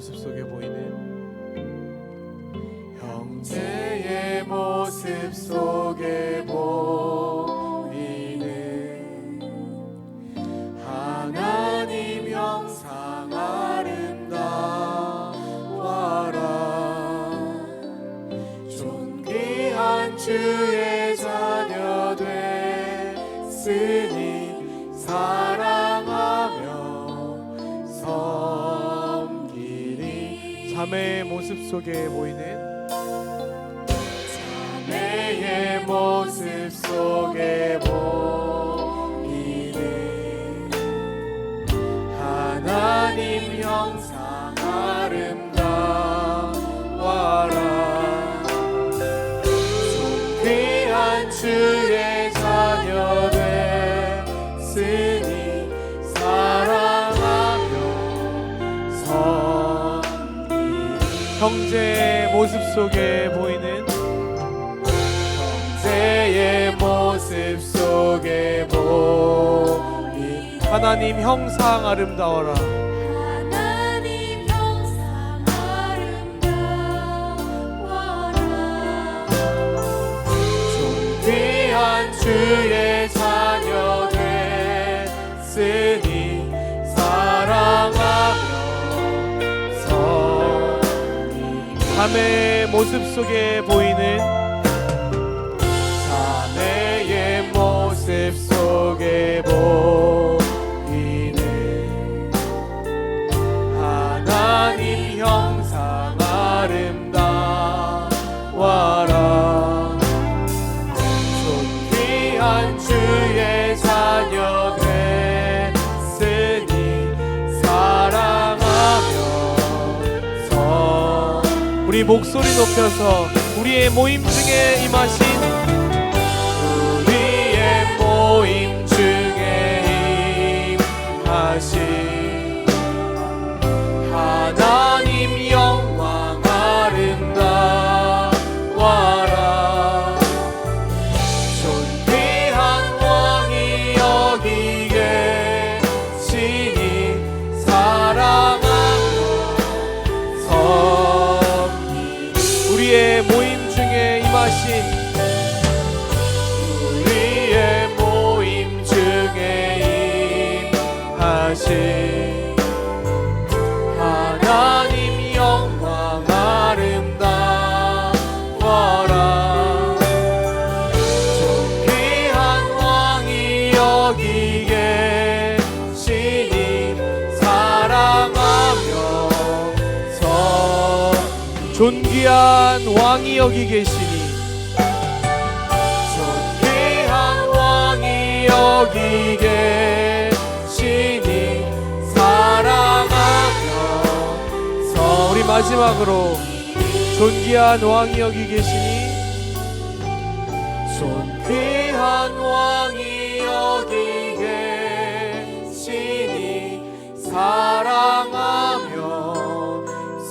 모습 속에 보이는 형제의 모습 속에 보이는 하나님 형상 아름다워라. 존귀한 주의 자녀 됐으니 사 자매의 모습 속에 보이는 자매의 모습 속에 보이는 형제의 모습 속에 보이는 형제의 모습 속에 보인 하나님 형상 아름다워라. 하나님 형상 아름다워라. 존귀한 주의 자매의 모습 속에 보이는 우리 목소리 높여서 우리의 모임 중에 임하신 왕이 여기 계시니. 존귀한 왕이 여기 계시니 사랑하며 서 우리 마지막으로 존귀한 왕이 여기 계시니. 존귀한 왕이 여기 계시니 사랑하며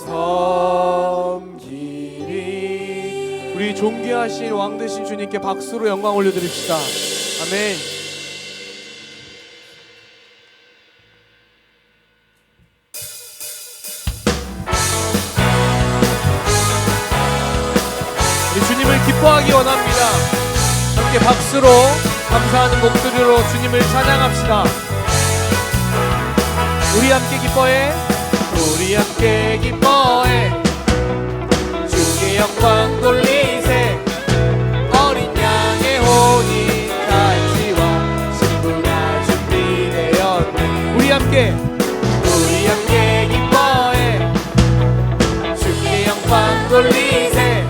우리 존귀하신 왕 되신 주님께 박수로 영광 올려드립시다. 아멘. 기뻐하기 원합니다. 함께 박수로 감사하는 목소리로 주님을 찬양합시다. 우리 함께 기뻐해. 우리 함께 기뻐해. 주께 영광 돌리 돌리세.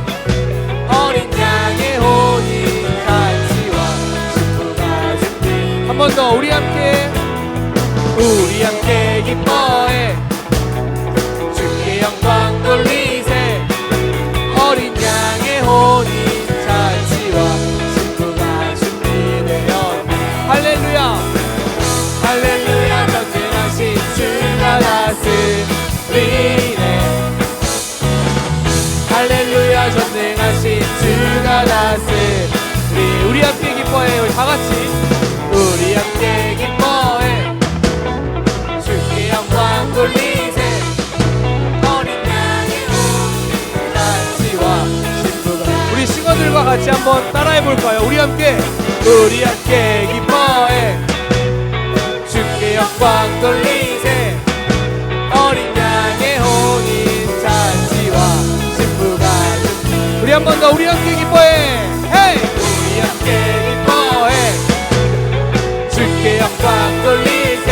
어린 양의 혼이 잔치와 신부가 준비 한번 더 우리 함께. 우리 함께 기뻐해 기뻐해 우리 다 같이. 우리 함께 기뻐해. 주께 영광 돌리세. 어린 양의 우리 잔치와 신부가 우리 싱어들과 같이 한번 따라해 볼까요? 우리 함께 우리 함께 기뻐해. 주께 영광 돌리세. 어린 양의 혼인 잔치와 신부가 우리 한 번 더 우리 함께 기뻐해. 주께 영광 돌리세.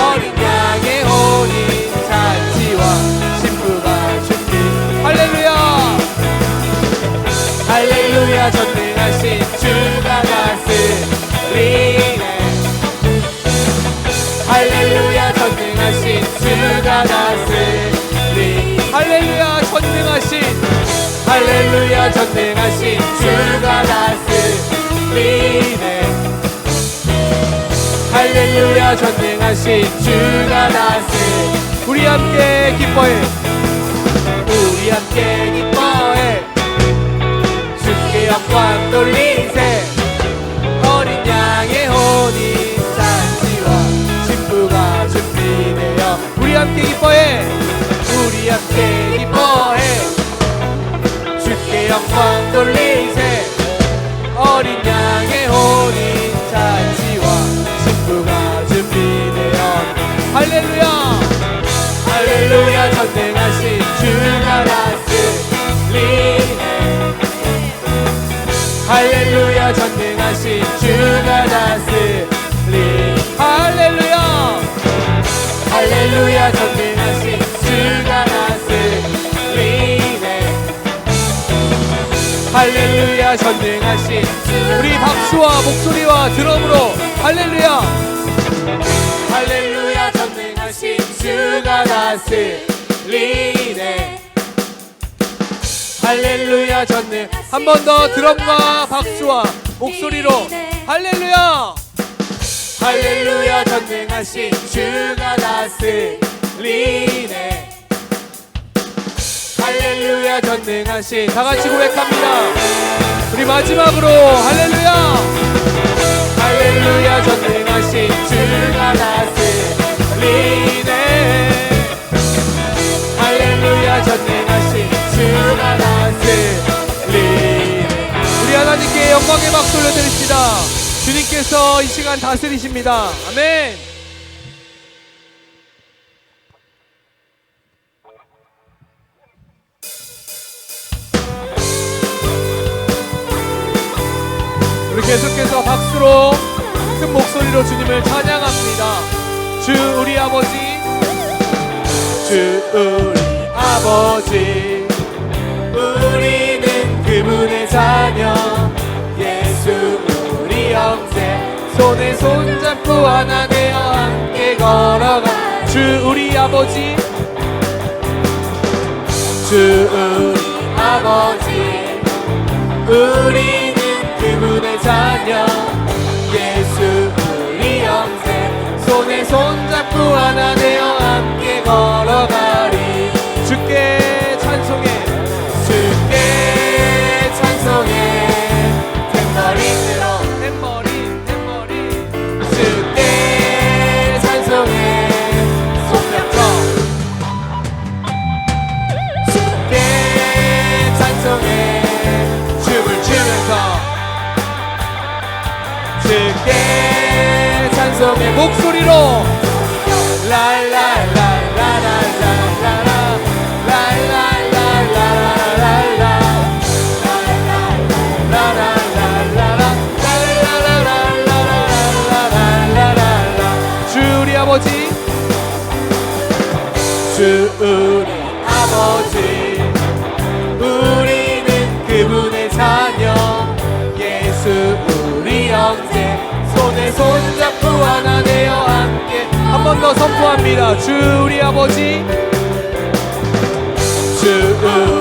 어린 양의 혼인 잔치와 신부가 준비 할렐루야! 할렐루야 전능하신 주가 다스리네. 할렐루야 전능하신 주가 다스리 할렐루야 전능하신 할렐루야 전능하신 주가 다스리네 할렐루야 전능하신 주가 다스리 우리 함께 기뻐해. 우리 함께 기뻐해 주께 영광 돌리세 어린 양의 혼인 잔치와 신부가 준비되어 우리 함께 기뻐해. 우리 함께 기뻐해 주께 영광 돌리세 어린 양의 혼인 할렐루야 전능하신 주가 다스리네 할렐루야 전능하신 주가 다스리 할렐루야! 할렐루야 전능하신 주가 다스리네 할렐루야 전능하신 우리 박수와 목소리와 드럼으로 할렐루야! 다스리네 할렐루야 전능 한번 더 드럼과 박수와 목소리로 할렐루야! 할렐루야 전능하신 주가 다스리네 할렐루야 전능하신 다 같이 고백합니다. 우리 마지막으로 할렐루야! 할렐루야 전능하신 주가 다스리네 할렐루야 전능하신 주가 다스리네 우리 하나님께 영광의 박수 올려드립시다. 주님께서 이 시간 다스리십니다. 아멘. 계속해서 박수로 큰 목소리로 주님을 찬양합니다. 주 우리 아버지, 주 우리 아버지 우리는 그분의 자녀 예수 우리 형제 손에 손잡고 하나 되어 함께 걸어가. 주 우리 아버지, 주 우리 아버지 우리는 그분의 자녀 예수 우리 형제 손에 손잡고 하나 되어 함께 걸어 백성의 목소리로 선포합니다. 주 우리 아버지 주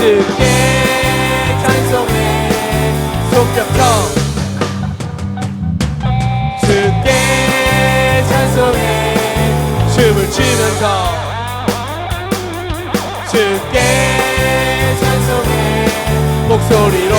주께 찬송해. 손뼉쳐 주께 찬송해. 춤을 추면서. 주께 찬송해. 목소리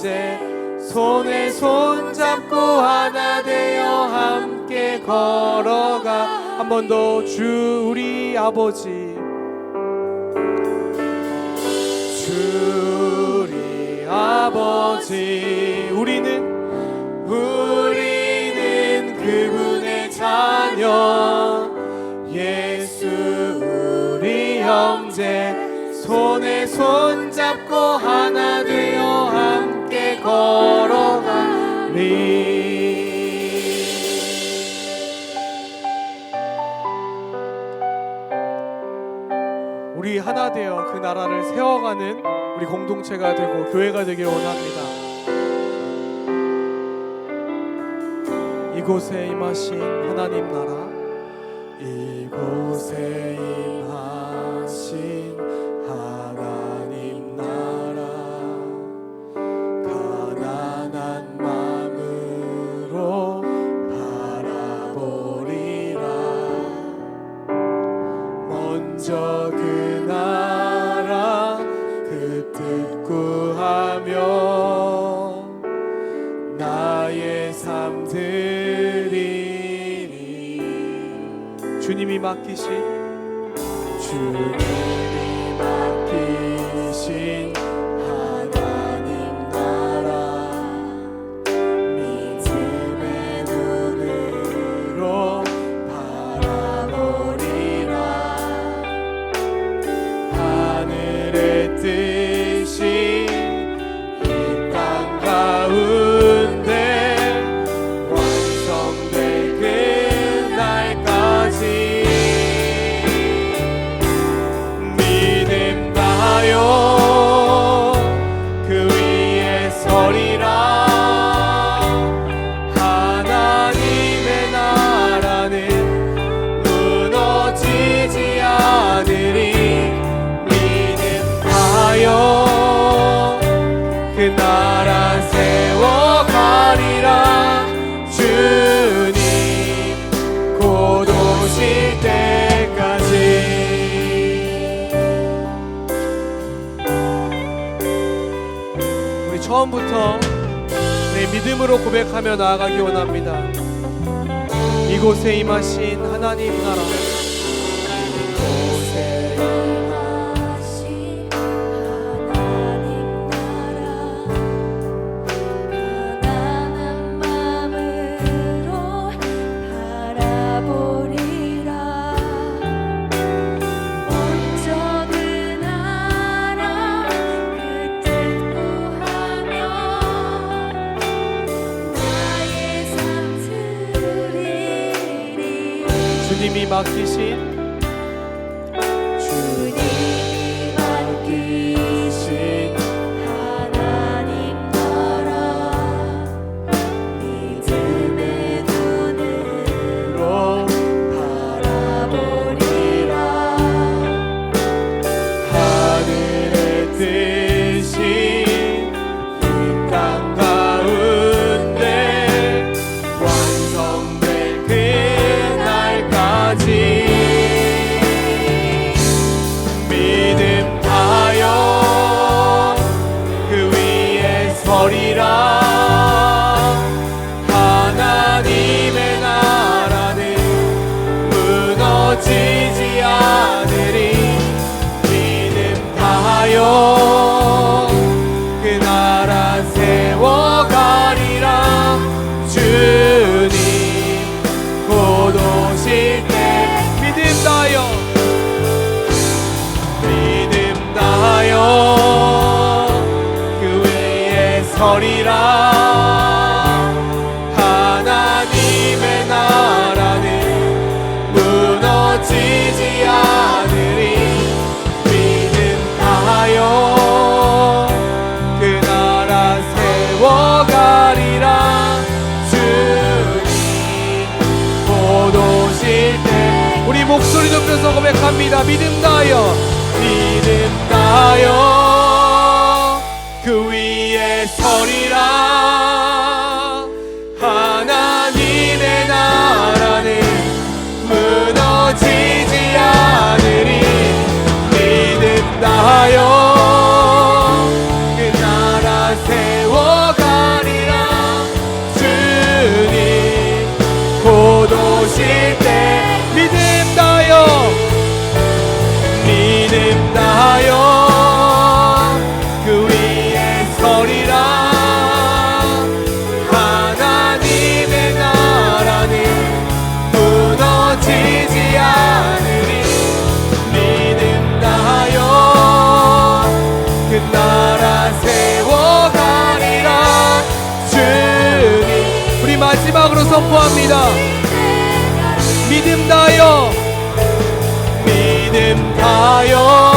형제 손에 손 잡고 하나 되어 함께 걸어가. 한 번 더 주 우리 아버지. 주리 아버지 우리는 우리는 그분의 자녀. 예수 우리 형제 손에 손 잡고 하나 되어 공동체가 되고 교회가 되길 원합니다. 이곳에 임하신 하나님 나라 이곳에 임하신 맡기신 주님이 맡기신 하나님 나라 믿음의 눈으로 바라보리라. 하늘의 뜻 우리 처음부터 내 믿음으로 고백하며 나아가기 원합니다. 이곳에 임하신 하나님 나라 it's easy. 합니다. 믿음 다하여 우리 마지막으로 선포합니다. 믿음 다여 믿음 다여